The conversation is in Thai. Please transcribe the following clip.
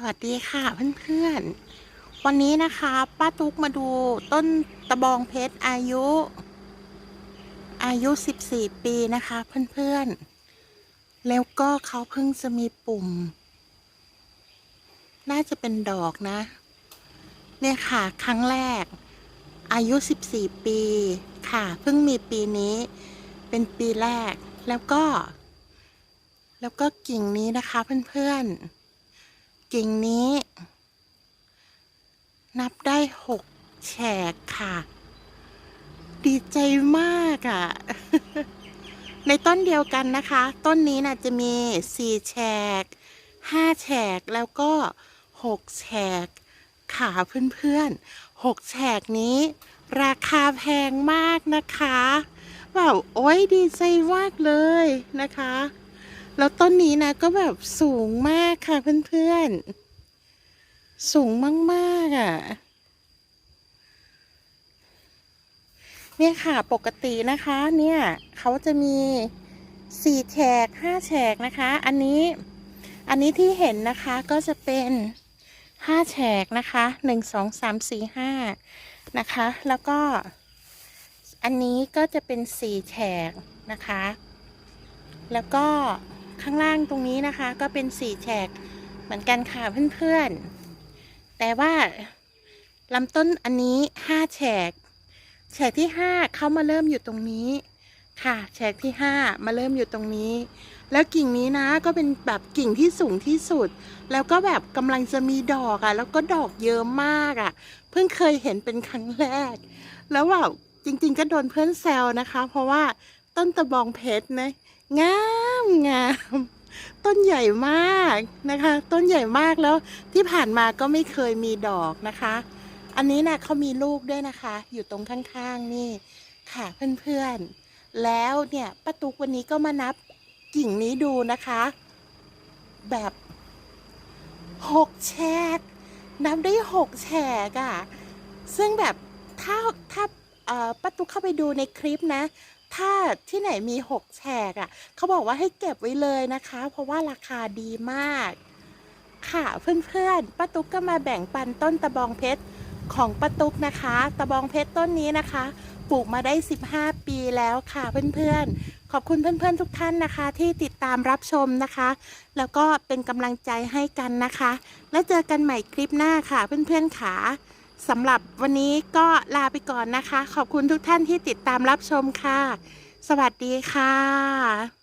สวัสดีค่ะเพื่อนๆ วันนี้นะคะป้าตุ๊กมาดูต้นตะบองเพชรอายุ อายุ 14 ปีนะคะเพื่อนๆ แล้วก็เขาเพิ่งจะมีปุ่ม น่าจะเป็นดอกนะ เนี่ยค่ะครั้งแรก อายุ 14 ปีค่ะ เพิ่งมีปีนี้เป็นปีแรกแล้วก็ แล้วก็กิ่งนี้นะคะเพื่อนๆ กิ่งนี้ นับได้หกแฉกค่ะ ดีใจมากอะ่ะ ในต้นเดียวกันนะคะ ต้นนี้นะจะมีสี่แฉกห้าแฉกแล้วก็หกแฉกค่ะเพื่อนๆหกแฉกนี้ ราคาแพงมากนะคะแบบโอ้ยดีใจมากเลยนะคะ แล้วต้นนี้นะก็แบบสูงมากค่ะเพื่อนๆ สูงมากๆอะ เนี่ยค่ะปกตินะคะเนี่ยเขาจะมีสี่แฉกห้าแฉกนะคะ อันนี้อันนี้ที่เห็นนะคะก็จะเป็นห้าแฉกนะคะหนึ่งสองสามสี่ห้านะคะ แล้วก็อันนี้ก็จะเป็นสี่แฉกนะคะ แล้วก็ ข้างล่างตรงนี้นะคะ ก็เป็นสี่แฉกเหมือนกันค่ะเพื่อนๆ แต่ว่าลำต้นอันนี้ห้าแฉก แฉกที่ห้าเขามาเริ่มอยู่ตรงนี้ค่ะ แฉกที่ห้ามาเริ่มอยู่ตรงนี้ แล้วกิ่งนี้นะก็เป็นแบบกิ่งที่สูงที่สุด แล้วก็แบบกำลังจะมีดอกอะ่ะ แล้วก็ดอกเยอะมากอะ่ะ เพิ่งเคยเห็นเป็นครั้งแรก แล้วแบบจริง ๆ ก็โดนเพื่อนแซวนะคะ เพราะว่าต้นตะบองเพชรนะงาม งาม ต้นใหญ่มากนะคะ ต้นใหญ่มากแล้วที่ผ่านมาก็ไม่เคยมีดอกนะคะ อันนี้นะเขามีลูกด้วยนะคะ อยู่ตรงข้างๆนี่ค่ะเพื่อนๆ แล้วเนี่ยป้าตุ๊กวันนี้ก็มานับกิ่งนี้ดูนะคะ แบบหกแฉกนับได้หกแฉกอะ่ะ ซึ่งแบบถ้าถ้าป้าตุ๊กเข้าไปดูในคลิปนะ ถ้าที่ไหนมีหกแฉกอะ่ะเขาบอกว่าให้เก็บไว้เลยนะคะ เพราะว่าราคาดีมาก ค่ะเพื่อนๆป้าตุ๊กก็มาแบ่งปันต้นตะบองเพชรของป้าตุ๊กนะคะ ตะบองเพชรต้นนี้นะคะ ปลูกมาได้ 15 ปีแล้วค่ะเพื่อนๆ ขอบคุณเพื่อนๆทุกท่านนะคะ ที่ติดตามรับชมนะคะ แล้วก็เป็นกำลังใจให้กันนะคะ แล้วเจอกันใหม่คลิปหน้าค่ะเพื่อนๆขา สำหรับวันนี้ก็ลาไปก่อนนะคะ ขอบคุณทุกท่านที่ติดตามรับชมค่ะ สวัสดีค่ะ